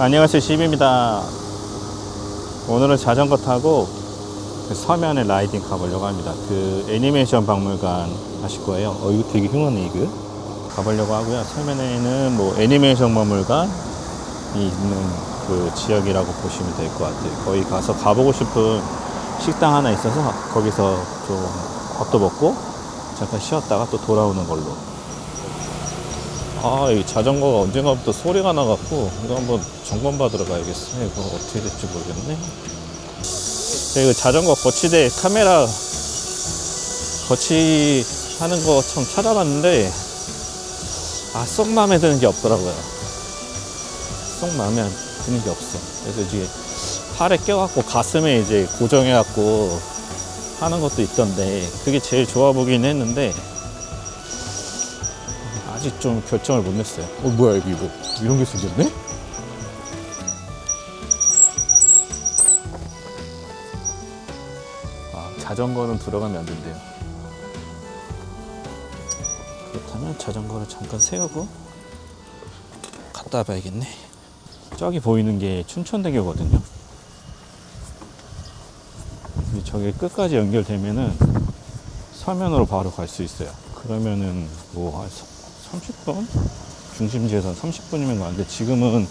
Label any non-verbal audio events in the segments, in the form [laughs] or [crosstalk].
안녕하세요 시입입니다. 오늘은 자전거 타고 그 서면에 라이딩 가보려고 합니다. 그 애니메이션 박물관 아실 거예요. 어 이거 되게 흉하네 이거. 가보려고 하고요. 서면에는 뭐 애니메이션 박물관이 있는 그 지역이라고 보시면 될 것 같아요. 거기 가서 가보고 싶은 식당 하나 있어서 거기서 좀 밥도 먹고 잠깐 쉬었다가 또 돌아오는 걸로 아, 이 자전거가 언젠가부터 소리가 나갖고, 이거 한번 점검 받으러 가야겠어. 이거 어떻게 될지 모르겠네. 이거 자전거 거치대 카메라 거치하는 거 참 찾아봤는데, 아, 쏙 마음에 드는 게 없더라고요. 쏙 마음에 안 드는 게 없어. 그래서 이제 팔에 껴갖고 가슴에 이제 고정해갖고 하는 것도 있던데, 그게 제일 좋아 보긴 했는데, 아직 좀 결정을 못 냈어요. 어, 뭐야, 여기 이거. 이런 게 생겼네? 아, 자전거는 들어가면 안 된대요. 그렇다면 자전거를 잠깐 세우고 갔다 와봐야겠네. 저기 보이는 게 춘천대교거든요. 근데 저기 끝까지 연결되면은 서면으로 바로 갈 수 있어요. 그러면은 뭐한 30분? 중심지에서 30분이면 가는데 지금은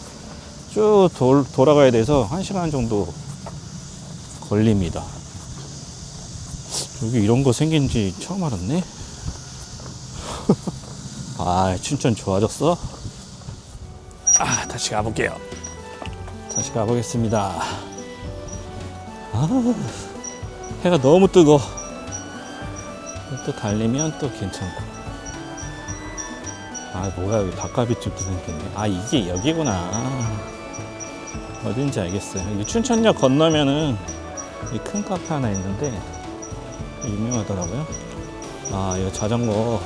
쭉 돌, 돌아가야 돼서 1시간 정도 걸립니다. 여기 이런 거 생긴 지 처음 알았네. [laughs] 아, 춘천 좋아졌어? 아, 다시 가볼게요. 다시 가보겠습니다. 아, 해가 너무 뜨거. 또 달리면 또 괜찮고. 아 뭐야 여기 닭갈비집도 생겼네. 아 이게 여기구나. 어딘지 알겠어요. 여기 춘천역 건너면은 이 큰 카페 하나 있는데 유명하더라고요. 아 이거 자전거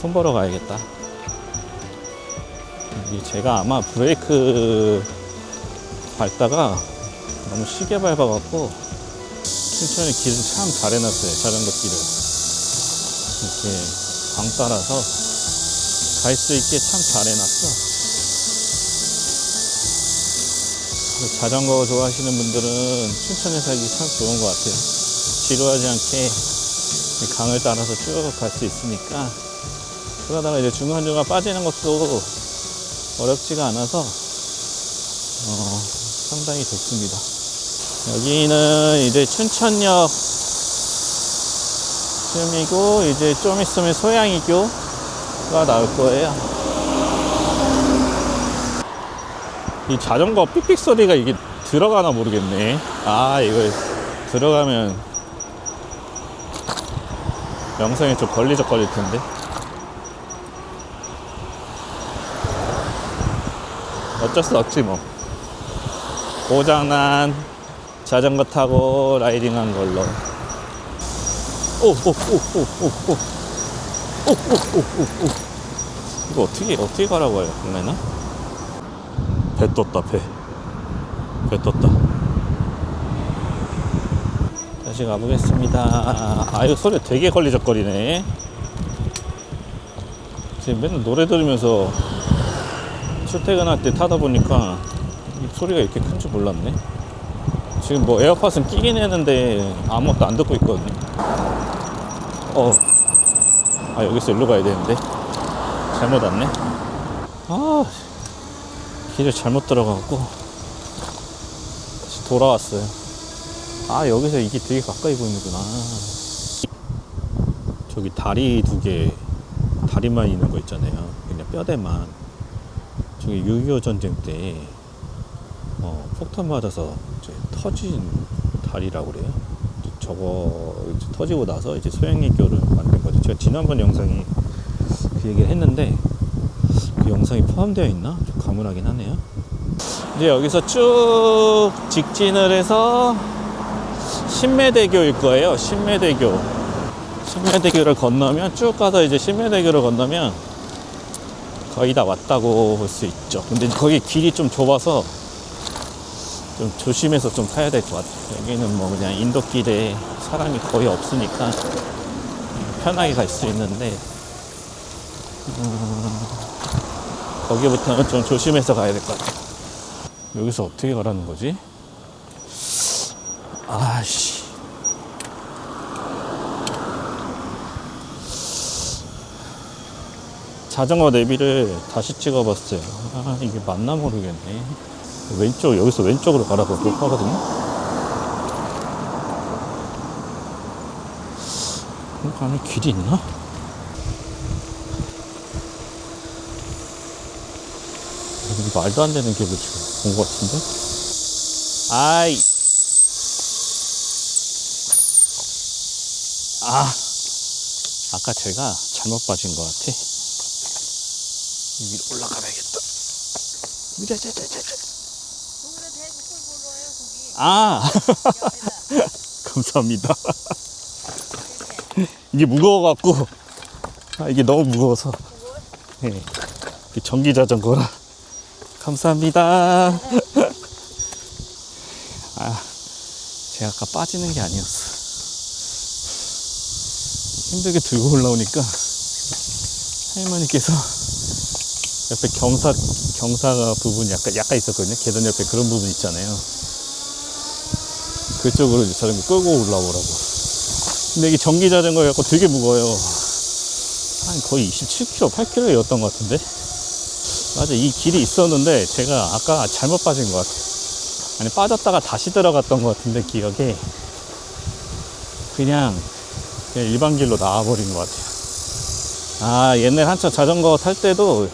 손보러 가야겠다. 이 제가 아마 브레이크 밟다가 너무 시게 밟아갖고 춘천에 길을 참 잘 해놨어요 자전거 길을. 이렇게 강 따라서 갈 수 있게 참 잘 해놨어. 자전거 좋아하시는 분들은 춘천에 살기 참 좋은 것 같아요. 지루하지 않게 강을 따라서 쭉 갈 수 있으니까. 그러다가 이제 중간중간 빠지는 것도 어렵지가 않아서 어, 상당히 좋습니다. 여기는 이제 춘천역 쯤이고 이제 좀 있으면 소양이교 가 나올 거예요. 이 자전거 삑삑 소리가 이게 들어가나 모르겠네. 아, 이거 들어가면 영상이 좀 걸리적거릴 텐데. 어쩔 수 없지 뭐. 고장난 자전거 타고 라이딩한 걸로. 오, 오, 오, 오, 오, 오. 오, 오, 오, 오, 오. 이거 어떻게, 어떻게 가라고 해요, 그러면은? 배 떴다, 배. 배 떴다. 다시 가보겠습니다. 아, 이거 소리 되게 걸리적거리네. 지금 맨날 노래 들으면서 출퇴근할 때 타다 보니까 이 소리가 이렇게 큰 줄 몰랐네. 지금 뭐 에어팟은 끼긴 했는데 아무것도 안 듣고 있거든요. 어. 아, 여기서 일로 가야 되는데. 잘못 왔네. 아, 길을 잘못 들어가고 다시 돌아왔어요. 아, 여기서 이게 되게 가까이 보이는구나. 저기 다리 두 개, 다리만 있는 거 있잖아요. 그냥 뼈대만. 저기 6.25 전쟁 때, 어, 폭탄 맞아서 이제 터진 다리라고 그래요. 저거 터지고 나서 이제 소양리교를 만든 거죠. 제가 지난번 영상에 그 얘기를 했는데 그 영상이 포함되어 있나? 좀 가물하긴 하네요. 이제 여기서 쭉 직진을 해서 신매대교일 거예요. 신매대교. 신매대교를 건너면 쭉 가서 이제 신매대교를 건너면 거의 다 왔다고 볼 수 있죠. 근데 거기 길이 좀 좁아서 좀 조심해서 좀 타야 될 것 같아요. 여기는 뭐 그냥 인도길에 사람이 거의 없으니까 편하게 갈 수 있는데 음, 거기부터는 좀 조심해서 가야 될 것 같아요. 여기서 어떻게 가라는 거지? 아씨. 자전거 내비를 다시 찍어봤어요. 아, 이게 맞나 모르겠네. 왼쪽, 여기서 왼쪽으로 가라고 하거든요. 그럼 가는 길이 있나? 말도 안 되는 길을 지금 본것 같은데? 아이. 아. 아까 제가 잘못 빠진 것 같아. 이 위로 올라가봐야겠다. 위자자자자자. 아. [laughs] 감사합니다. [laughs] 이게 무거워갖고. 아, 이게 너무 무거워서. 예. 이게 전기 자전거라. 감사합니다. 아, 제가 아까 빠지는 게 아니었어. 힘들게 들고 올라오니까 할머니께서 옆에 경사, 경사가 부분이 약간, 약간 있었거든요. 계단 옆에 그런 부분 있잖아요. 그쪽으로 자전거 끌고 올라오라고. 근데 이게 전기 자전거여갖고 되게 무거워요. 한 거의 27kg, 8kg였던 것 같은데. 맞아, 이 길이 있었는데 제가 아까 잘못 빠진 것 같아요. 아니, 빠졌다가 다시 들어갔던 것 같은데, 기억에. 그냥, 그냥 일반 길로 나와버린 것 같아요. 아, 옛날 한참 자전거 탈 때도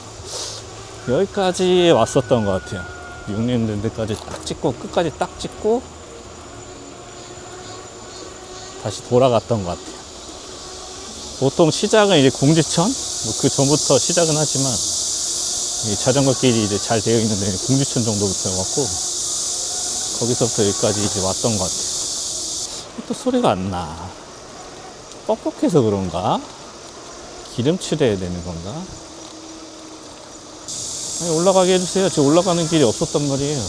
여기까지 왔었던 것 같아요. 6년 데까지 딱 찍고, 끝까지 딱 찍고, 다시 돌아갔던 것 같아요. 보통 시작은 이제 공지천? 뭐 그 전부터 시작은 하지만, 이 자전거 길이 이제 잘 되어 있는 데는 공주천 정도부터여갖고 거기서부터 여기까지 이제 왔던 것 같아요. 또 소리가 안 나. 뻑뻑해서 그런가? 기름칠해야 되는 건가? 아니, 올라가게 해주세요. 지금 올라가는 길이 없었단 말이에요.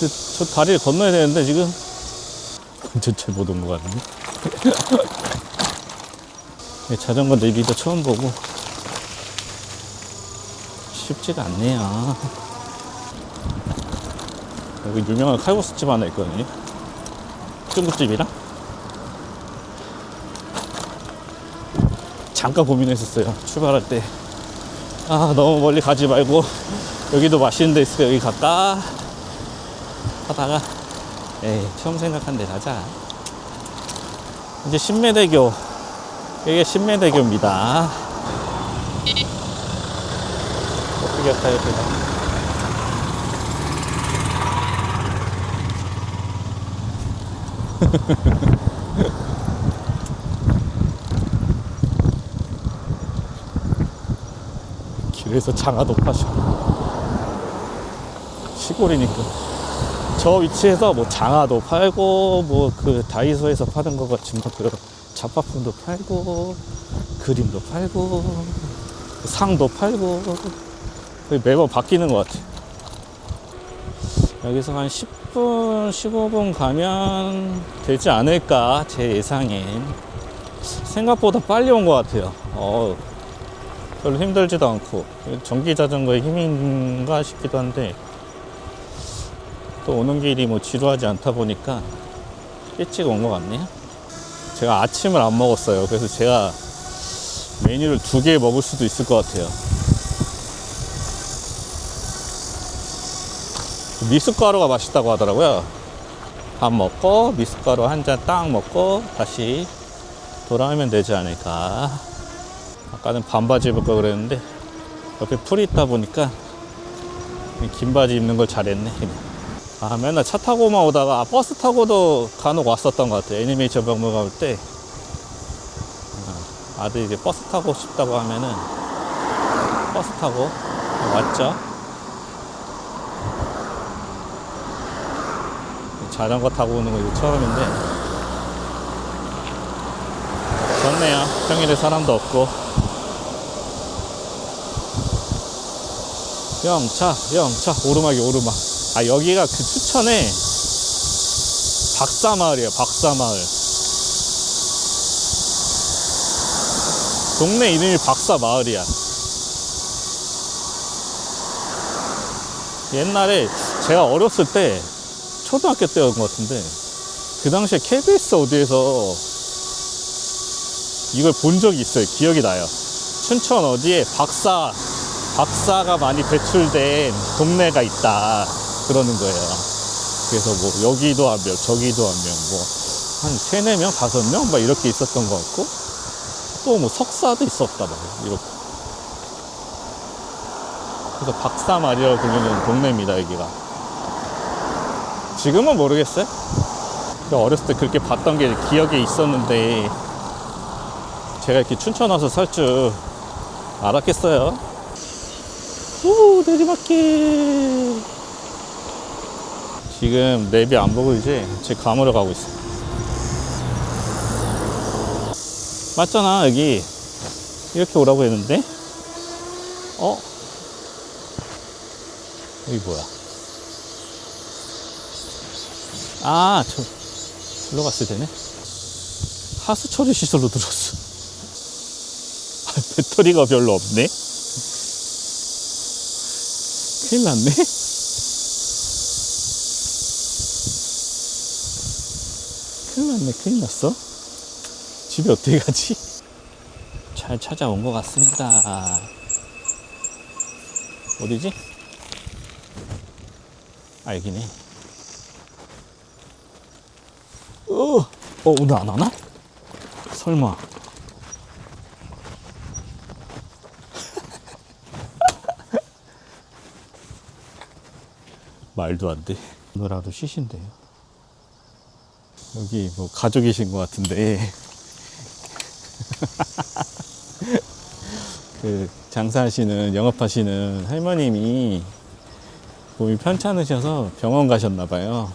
저, 저 다리를 건너야 되는데 지금 완 전잘못온 것 같네. [laughs] 자전거 내비도 처음 보고 쉽지가 않네요. 여기 유명한 칼국수집 하나 있거든요. 중국집이랑. 잠깐 고민했었어요. 출발할 때. 아, 너무 멀리 가지 말고, 여기도 맛있는 데 있으니까 여기 갈까? 하다가, 에이, 처음 생각한 데 가자. 이제 신매대교. 이게 신매대교입니다. 어떻게 할까요, 제가? [laughs] 길에서 장아도 파셔. 시골이니까. 저 위치에서 뭐 장아도 팔고, 뭐 그 다이소에서 파는 것뭐 그런 잡화품도 팔고, 그림도 팔고, 상도 팔고, 매번 바뀌는 것 같아. 여기서 한 10분, 15분 가면 되지 않을까, 제 예상엔. 생각보다 빨리 온 것 같아요. 어, 별로 힘들지도 않고. 전기 자전거의 힘인가 싶기도 한데, 또 오는 길이 뭐 지루하지 않다 보니까 일찍 온 것 같네요. 제가 아침을 안 먹었어요. 그래서 제가 메뉴를 두 개 먹을 수도 있을 것 같아요. 미숫가루가 맛있다고 하더라고요. 밥 먹고 미숫가루 한 잔 딱 먹고 다시 돌아오면 되지 않을까. 아까는 반바지 입을 걸 그랬는데 옆에 풀이 있다 보니까 긴 바지 입는 걸 잘했네. 아 맨날 차 타고만 오다가 아, 버스 타고도 간혹 왔었던 것 같아요. 애니메이션 박물관 올 때. 아, 아들 이제 버스 타고 싶다고 하면은 버스 타고 왔죠. 자전거 타고 오는 거 이거 처음인데 좋네요 평일에 사람도 없고 영차 영차 오르막이 오르막 아 여기가 그 추천에 박사마을이에요 박사마을 동네 이름이 박사마을이야 옛날에 제가 어렸을 때 초등학교 때였던 것 같은데 그 당시에 KBS 어디에서 이걸 본 적이 있어요. 기억이 나요. 춘천 어디에 박사 박사가 많이 배출된 동네가 있다 그러는 거예요. 그래서 뭐 여기도 한 명, 저기도 한 명, 뭐 한 세네 명, 다섯 명, 막 이렇게 있었던 것 같고 또 뭐 석사도 있었다 막 이렇게. 그래서 박사 말이라고 불리는 동네입니다 여기가. 지금은 모르겠어요. 그 어렸을 때 그렇게 봤던 게 기억에 있었는데 제가 이렇게 춘천 와서 살 줄 알았겠어요. 오 내리막길. 지금 내비 안 보고 이제 제 감으로 가고 있어. 맞잖아 여기 이렇게 오라고 했는데. 어? 여기 뭐야? 아, 저, 일로 갔어야 되네. 하수 처리 시설로 들었어. 아, [laughs] 배터리가 별로 없네. [laughs] 큰일 났네. 큰일 났네, 큰일 났어. 집에 어떻게 가지? 잘 찾아온 것 같습니다. 어디지? 아, 여기네. 어, 어, 오늘 안 하나? 설마. [laughs] 말도 안 돼. 오늘 하루 쉬신대요. 여기 뭐 가족이신 것 같은데. [laughs] 그 장사하시는, 영업하시는 할머님이 몸이 편찮으셔서 병원 가셨나 봐요.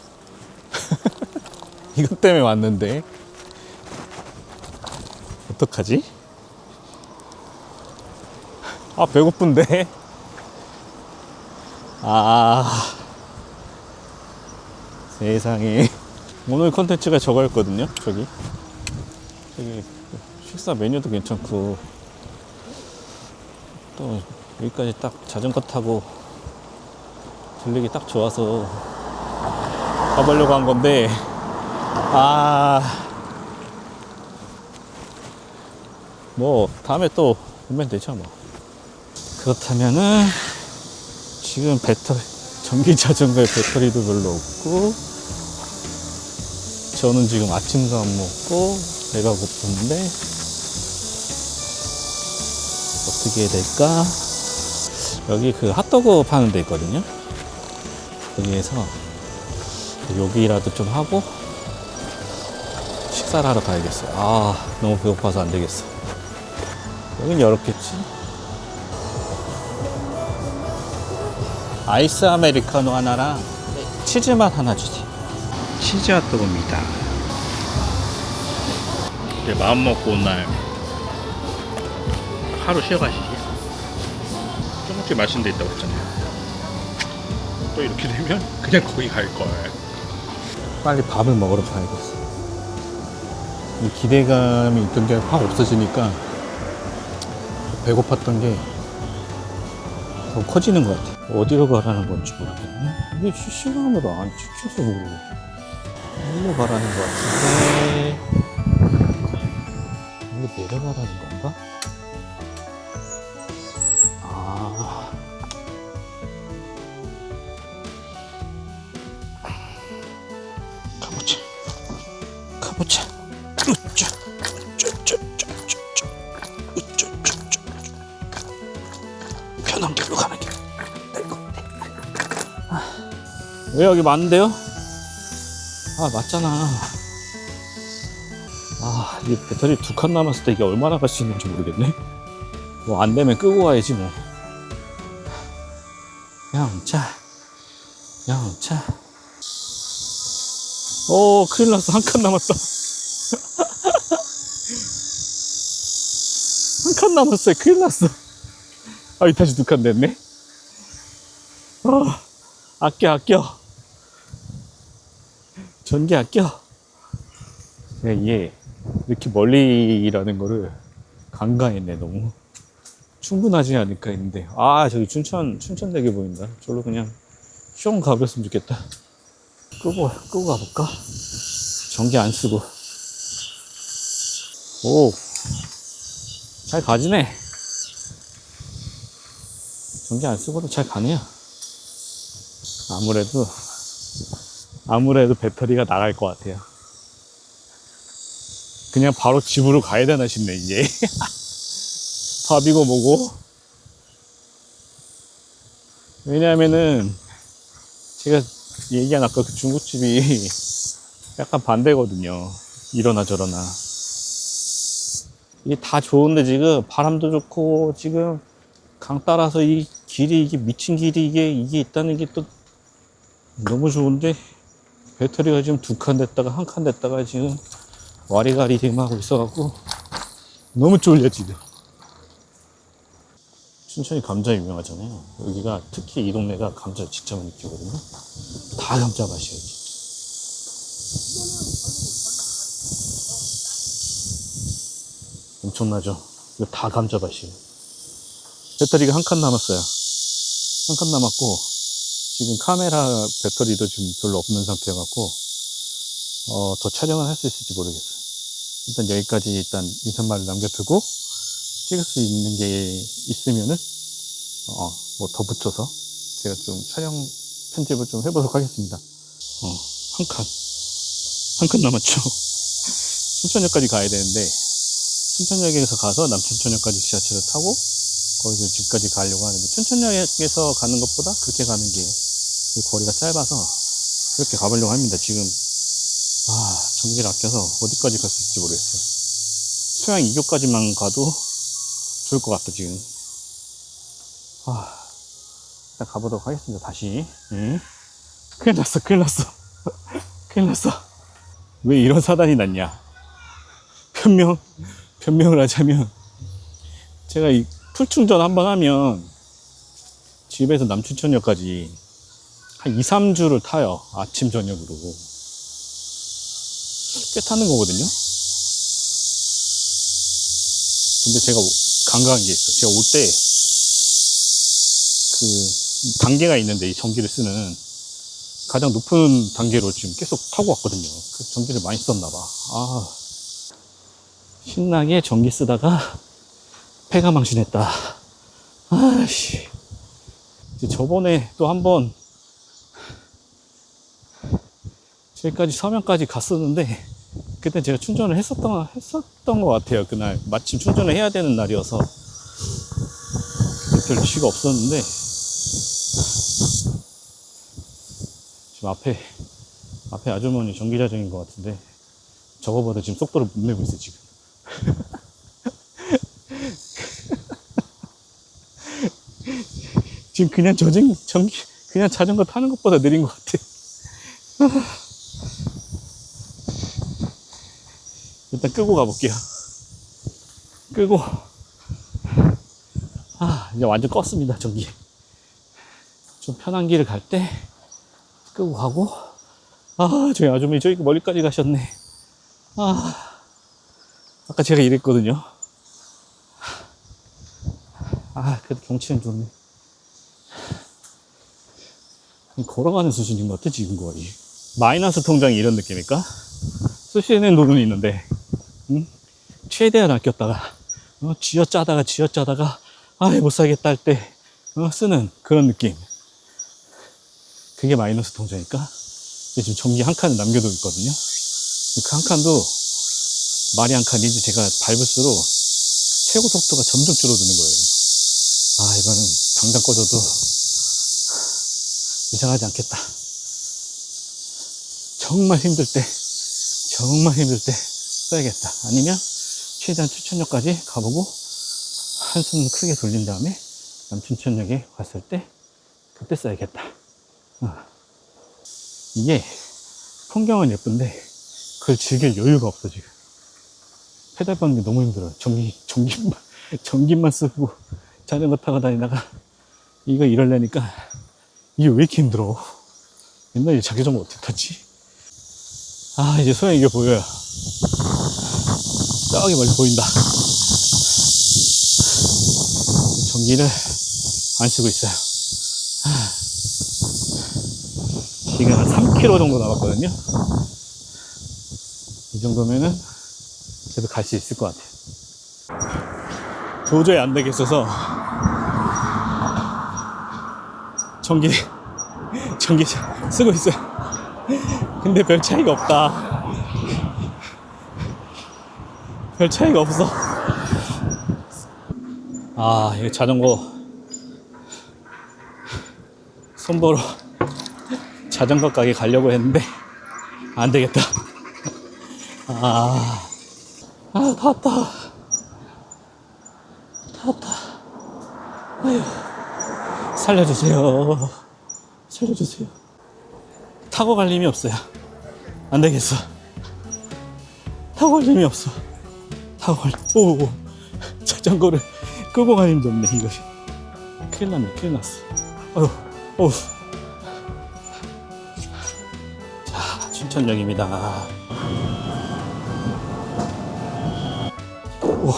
[laughs] 이것 때문에 왔는데 어떡하지? 아 배고픈데 아 세상에 오늘 컨텐츠가 저거였거든요 저기. 저기 식사 메뉴도 괜찮고. 또 여기까지 딱 자전거 타고 들리기 딱 좋아서 가보려고 한 건데. 아, 뭐, 다음에 또 보면 되죠, 뭐. 그렇다면은, 지금 배터리, 전기 자전거에 배터리도 별로 없고, 저는 지금 아침도 안 먹고, 배가 고픈데, 어떻게 해야 될까? 여기 그 핫도그 파는 데 있거든요. 거기에서 여기라도 좀 하고, 식사를 하러 가야겠어. 아, 너무 배고파서 안 되겠어. 여긴 열었겠지? 아이스 아메리카노 하나랑 치즈맛 하나 주세요. 치즈 핫도그입니다. 이제 마음 먹고 온 날 하루 쉬어가시지. 조금씩 맛있는 데 있다고 했잖아요. 또 이렇게 되면 [laughs] 그냥 거기 갈 거예요. 빨리 밥을 먹으러 가야겠어. 이 기대감이 있던 게 확 없어지니까 배고팠던 게 더 커지는 것 같아. 어디로 가라는 건지 모르겠네. 이게 실시간으로 안 찍혀서 모르고. 어디로 가라는 것 같은데. 이거 내려가라는 건가? 아. 가보자. 가보자. 길. 아, 왜 여기 많은데요? 아 맞잖아. 아, 이 배터리 두 칸 남았을 때 이게 얼마나 갈 수 있는지 모르겠네. 뭐 안 되면 끄고 가야지 뭐. 영차, 영차. 오, 큰일 났어. 한 칸 남았다. [laughs] 한 칸 남았어요. 큰일 났어. 아, 이 다시 두 칸 됐네. 아, 아껴, 아껴. 전기 아껴. 예, 예. 이렇게 멀리 일하는 거를 간과했네, 너무. 충분하지 않을까 했는데. 아, 저기 춘천, 춘천대교 보인다. 저로 그냥 좀 가버렸으면 좋겠다. 끄고, 끄고 가볼까? 전기 안 쓰고. 오, 잘 가지네. 전기 안 쓰고도 잘 가네요. 아무래도, 아무래도 배터리가 나갈 것 같아요. 그냥 바로 집으로 가야 되나 싶네, 이제. [laughs] 밥이고 뭐고. 왜냐하면은, 제가 얘기한 아까 그 중국집이 약간 반대거든요. 이러나 저러나. 이게 다 좋은데 지금 바람도 좋고 지금 강 따라서 이 길이 이게 미친 길이 이게 이게 있다는 게 또 너무 좋은데 배터리가 지금 두 칸 됐다가 한 칸 됐다가 지금 와리가리 지금 하고 있어갖고 너무 쫄려 지금. 춘천이 감자 유명하잖아요. 여기가 특히 이 동네가 감자 진짜 많이 키우거든요. 다 감자 맛이에요. 엄청나죠? 이거 다 감자 맛이에요. 배터리가 한 칸 남았어요. 한 칸 남았고, 지금 카메라 배터리도 지금 별로 없는 상태여갖고, 어, 더 촬영을 할 수 있을지 모르겠어요. 일단 여기까지 일단 인사말을 남겨두고, 찍을 수 있는 게 있으면은, 어, 뭐더 붙여서 제가 좀 촬영 편집을 좀 해보도록 하겠습니다. 어, 한 칸. 한 칸 남았죠. [laughs] 춘천역까지 가야 되는데, 춘천역에서 가서 남춘천역까지 지하철을 타고, 거기서 집까지 가려고 하는데, 춘천역에서 가는 것보다 그렇게 가는 게, 그 거리가 짧아서, 그렇게 가보려고 합니다. 지금, 아, 전기를 아껴서 어디까지 갈 수 있을지 모르겠어요. 소양 2교까지만 가도 좋을 것 같다, 지금. 아, 일단 가보도록 하겠습니다, 다시. 응? 큰일 났어, 큰일 났어. [laughs] 큰일 났어. 왜 이런 사단이 났냐? 변명, 변명을 하자면, 제가 이 풀충전 한 번 하면, 집에서 남춘천역까지 한 2, 3주를 타요. 아침, 저녁으로. 꽤 타는 거거든요. 근데 제가 간과한 게 있어. 제가 올 때, 그, 단계가 있는데, 이 전기를 쓰는, 가장 높은 단계로 지금 계속 타고 왔거든요. 그 전기를 많이 썼나 봐. 아. 신나게 전기 쓰다가 폐가 망신했다. 아씨. 저번에 또 한 번 저기까지 서면까지 갔었는데 [laughs] 그때 제가 충전을 했었던 했었던 것 같아요. 그날 마침 충전을 해야 되는 날이어서 별 이슈가 없었는데 지금 앞에 앞에 아주머니 전기자정인 것 같은데 저거보다 지금 속도를 못 내고 있어 지금. [laughs] 지금 그냥 저전 전기 그냥 자전거 타는 것보다 느린 것 같아. [laughs] 일단 끄고 가볼게요. 끄고 아 이제 완전 껐습니다 전기. 좀 편한 길을 갈 때 끄고 가고 아 저희 아주머니 저기 멀리까지 가셨네. 아 아까 제가 이랬거든요. 아 그래도 경치는 좋네. 걸어가는 수준인 것 같아, 지금 거의. 마이너스 통장이 이런 느낌일까? 쓰시는 돈은 있는데, 응? 최대한 아꼈다가, 어, 쥐어 짜다가, 쥐어 짜다가, 아, 못 살겠다 할 때, 어, 쓰는 그런 느낌. 그게 마이너스 통장일까? 지금 전기 한 칸을 남겨두고 있거든요. 그 한 칸도 말이 한 칸이지 제가 밟을수록 최고 속도가 점점 줄어드는 거예요. 아, 이거는 당장 꺼져도 이상하지 않겠다. 정말 힘들 때, 정말 힘들 때 써야겠다. 아니면 최대한 추천역까지 가보고 한숨 크게 돌린 다음에 남춘천역에 갔을 때 그때 써야겠다. 어. 이게 풍경은 예쁜데 그걸 즐길 여유가 없어 지금. 페달 밟는 게 너무 힘들어요. 전기, 전기만, [laughs] 전기만 쓰고 자전거 타고 다니다가 이거 이러려니까 이게 왜 이렇게 힘들어? 옛날에 자기 전거 어떻게 탔지? 아, 이제 소양 이게 보여요. 저기 멀리 보인다. 전기를 안 쓰고 있어요. 아. 지금 한 3km 정도 남았거든요. 이 정도면은 그래도 갈 수 있을 것 같아요. 도저히 안 되겠어서 전기 전기 쓰고 있어요. 근데 별 차이가 없다. 별 차이가 없어. 아, 이거 자전거 손보러 자전거 가게 가려고 했는데 안 되겠다. 아, 아, 다 왔다. 다 왔다. 아유, 살려주세요. 살려주세요. 타고 갈 힘이 없어요. 안 되겠어. 타고 갈 힘이 없어. 갈, 오, 오. 자전거를 끄고 갈 힘도 없네, 이거. 큰일 났네, 큰일 났어. 아유, 어우. 자, 춘천역입니다. 오.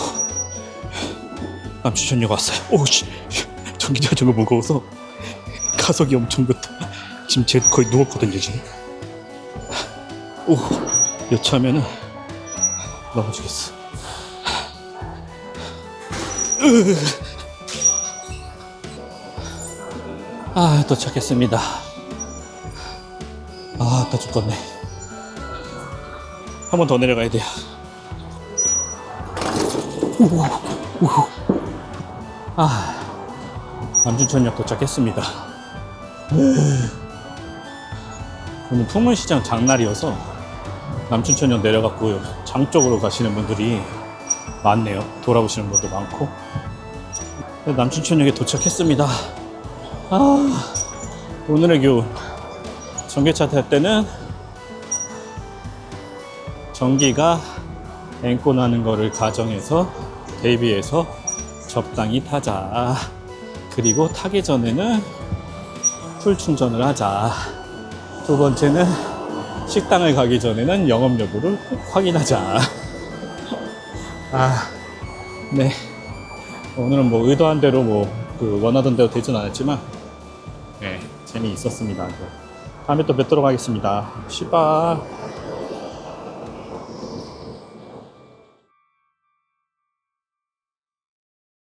남춘천역 왔어요. 오, 씨. 전기 자전거 무거워서 가속이 엄청 좋다. 지금 제 거의 누웠거든요, 지금. 오, 여차하면은 넘어지겠어. 으. 아, 도착했습니다. 아, 다 죽겠네. 한 번 더 내려가야 돼요. 오, 오. 아, 남준천역 도착했습니다. 오늘 풍문시장 장날이어서 남춘천역 내려갔고 장 쪽으로 가시는 분들이 많네요. 돌아오시는 분도 많고. 네, 남춘천역에 도착했습니다. 아, 오늘의 교훈. 전기차 탈 때는 전기가 앵꼬 나는 거를 가정해서 대비해서 적당히 타자. 그리고 타기 전에는 풀 충전을 하자. 두 번째는 식당을 가기 전에는 영업 여부를 꼭 확인하자. 아, 네. 오늘은 뭐 의도한 대로 뭐 그 원하던 대로 되진 않았지만, 네, 재미있었습니다. 다음에 또 뵙도록 하겠습니다. 시바.